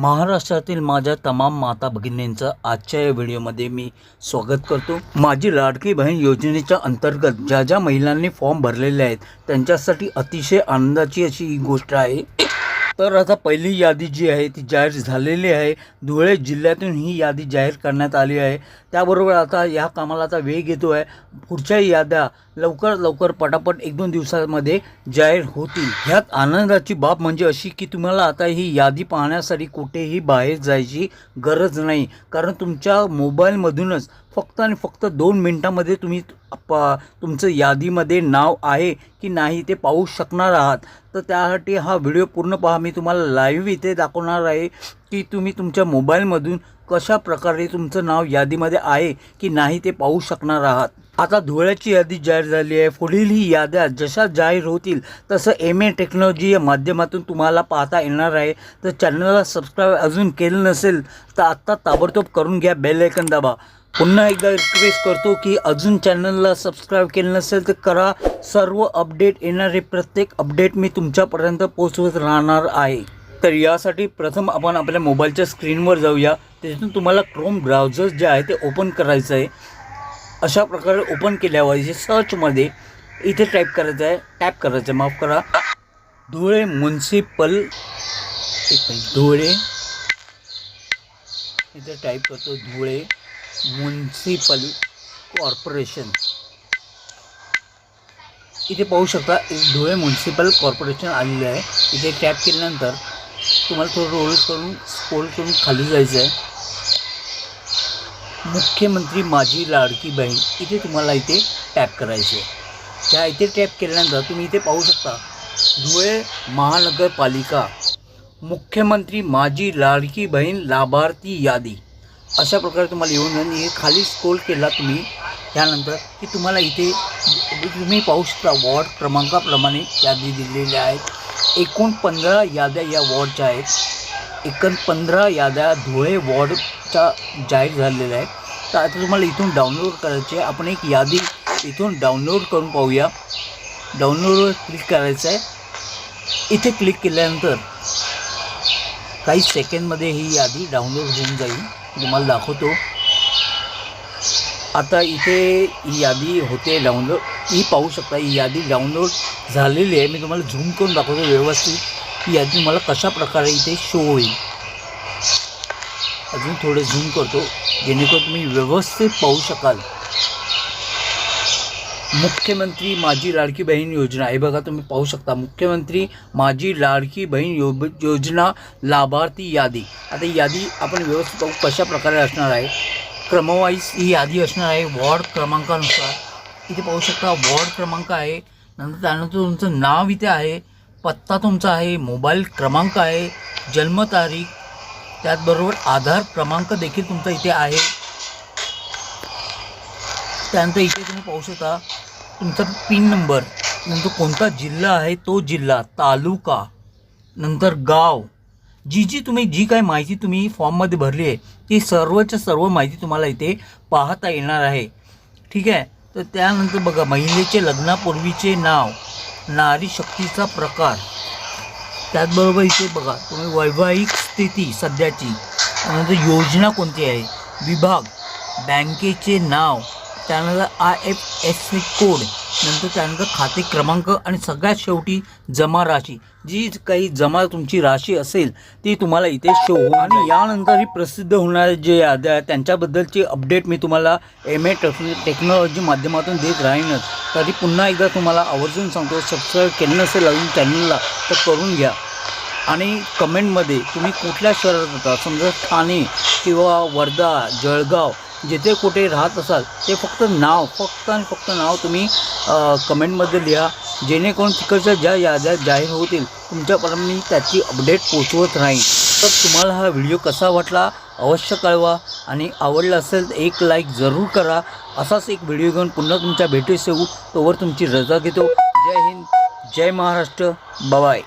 महाराष्ट्रातील माझ्या तमाम माता भगिनींचं आजच्या या व्हिडिओमध्ये मी स्वागत करतो. माझी लाडकी बहीण योजनेच्या अंतर्गत ज्या ज्या महिलांनी फॉर्म भरलेले आहेत त्यांच्यासाठी अतिशय आनंदाची अशी ही गोष्ट आहे. तर आता पहिली यादी जी आहे ती जाहीर झालेली आहे. धुळे जिल्ह्यातून ही यादी जाहीर करण्यात आली आहे. त्याबरोबर आता या कामाला आता वेग येतो आहे पुढच्या याद्या लवकर लवकर पटापट एक दोन दिवसामध्ये जाहीर होतील. ह्यात आनंदाची बाब म्हणजे अशी की तुम्हाला आता ही यादी पाहण्यासाठी कुठेही बाहेर जायची गरज नाही. कारण तुमच्या मोबाईलमधूनच फक्त आणि फक्त दोन मिनटामध्ये तुम्ही प- तुमचं यादीमध्ये नाव आहे की नाही ते पाहू शकणार आहात. तर त्यासाठी हा व्हिडिओ पूर्ण पहा. मी तुम्हाला लाईव्ह इथे दाखवणार आहे की तुम्ही तुमच्या मोबाईलमधून कशा प्रकारे तुमचं नाव यादीमध्ये आहे की नाही ते पाहू शकणार आहात. आता धुळ्याची यादी जाहीर झाली आहे. पुढील ही याद्या जशा जाहीर होतील तसं एम ए टेक्नॉलॉजी या माध्यमातून तुम्हाला पाहता येणार आहे. तर चॅनलला सबस्क्राईब अजून केलं नसेल तर आत्ता ताबडतोब करून घ्या बेल आयकन दाबा. पुन्हा एकदा रिक्वेस्ट करतो की अजून चॅनलला सबस्क्राईब केलं नसेल तर करा. सर्व अपडेट येणारे प्रत्येक अपडेट मी तुमच्यापर्यंत पोचवत राहणार आहे. तर यासाठी प्रथम आपण आपल्या मोबाईलच्या स्क्रीनवर जाऊया. त्याच्यातून तुम्हाला क्रोम ब्राउझर जे आहे ते ओपन करायचं आहे. अशा प्रकारे ओपन केल्यावर इथे सर्चमध्ये इथे टाईप करायचं आहे. टॅप करायचं आहे. माफ करा. धुळे म्युन्सिपल धुळे. इथे टाईप करतो धुळे. म्युन्सिपल कॉर्पोरेशन इथे पाहू शकता धुळे म्युन्सिपल कॉर्पोरेशन आलेलं आहे. इथे टॅप केल्यानंतर तुम्हाला थोडं रोल करून स्क्रोल करून खाली जायचं आहे. मुख्यमंत्री माझी लाडकी बहीण इथे तुम्हाला इथे टॅप करायचे त्या इथे टॅप केल्यानंतर तुम्ही इथे पाहू शकता धुळे महानगरपालिका मुख्यमंत्री माझी लाडकी बहीण लाभार्थी यादी. अशा प्रकारे तुम्हाला येऊन आणि हे खाली स्क्रोल केला तुम्ही त्यानंतर की तुम्हाला इथे तुम्ही पाहू शकता वॉर्ड क्रमांकाप्रमाणे यादी दिलेल्या आहेत. एकूण पंधरा याद्या या वॉर्डच्या आहेत. एकूण पंधरा याद्या धुळे वॉर्डच्या जाहीर झालेल्या आहेत. तर आता तुम्हाला इथून डाउनलोड करायचे आहे. आपण एक यादी इथून डाउनलोड करून पाहूया. डाउनलोडवर क्लिक करायचं आहे. इथे क्लिक केल्यानंतर काही सेकंडमध्ये ही यादी डाउनलोड होऊन जाईल. म्हणजे तुम्हाला दाखवतो. आता इथे ही यादी होते डाउनलोड ही पाहू शकता ही यादी डाउनलोड झालेली आहे. मी तुम्हाला झूम करून दाखवतो व्यवस्थित. ही यादी तुम्हाला कशा प्रकारे इथे शो होईल. अजून थोडे झूम करतो. जेणेकरून तुम्ही व्यवस्थित पाहू शकाल. मुख्यमंत्री माझी लाडकी बहीण योजना. हे बघा तुम्ही पाहू शकता. मुख्यमंत्री माझी लाडकी बहीण यो योजना लाभार्थी यादी. आता यादी आपण व्यवस्थित पाहू कशा प्रकारे असणार आहे. क्रमवाईज ही यादी असणार आहे. वॉर्ड क्रमांकानुसार. इथे पाहू शकता वॉर्ड क्रमांक आहे. नंतर त्यानंतर तुमचं नाव इथे आहे. पत्ता तुमचा आहे. मोबाईल क्रमांक आहे. जन्मतारीख. त्याचबरोबर आधार क्रमांक देखील तुमचा इथे आहे. त्यानंतर इथे तुम्ही पाहू शकता तुमचा पिन नंबर नंतर कोणता जिल्हा आहे तो जिल्हा तालुका नंतर गाव. जी जी तुम्ही जी काय माहिती तुम्ही फॉर्ममध्ये भरली आहे ती सर्वच्या सर्व माहिती तुम्हाला इथे पाहता येणार आहे. ठीक आहे? तर त्यानंतर बघा महिलेचे लग्नापूर्वीचे नाव नारी शक्तीचा प्रकार. त्याचबरोबर इथे बघा तुम्ही वैवाहिक स्थिती सध्याची नंतर योजना कोणती आहे? विभाग बँकेचे नाव त्यानंतर I F S C code नंतर त्यानंतर खाते क्रमांक आणि सगळ्यात शेवटी जमा राशी. जी काही जमा तुमची राशी असेल ती तुम्हाला इथे शो हो आणि यानंतर ही प्रसिद्ध होणारे जे याद्या आहेत त्यांच्याबद्दलची अपडेट मी तुम्हाला एम ए टेक्नॉलॉजी माध्यमातून देत राहीनच. तरी पुन्हा एकदा तुम्हाला आवर्जून सांगतो सबस्क्राईब केलं नसेल अजून चॅनलला तर करून घ्या. आणि कमेंटमध्ये तुम्ही कुठल्या शहरात होता समजा ठाणे किंवा वर्धा जळगाव जिथे कुठे राहत असाल ते फक्त नाव फक्त आणि फक्त नाव तुम्ही कमेंटमध्ये लिहा. जेणेकरून तिकडच्या ज्या याद्या जाहीर होतील तुमच्यापर्यंत मी त्याची अपडेट पोचवत राहीन. तर तुम्हाला हा व्हिडिओ कसा वाटला अवश्य कळवा. आणि आवडला असेल तर एक लाईक जरूर करा. असाच एक व्हिडिओ घेऊन पुन्हा तुमच्या भेटीस येऊ. तोवर तुमची रजा घेतो. जय हिंद जय महाराष्ट्र. बाय.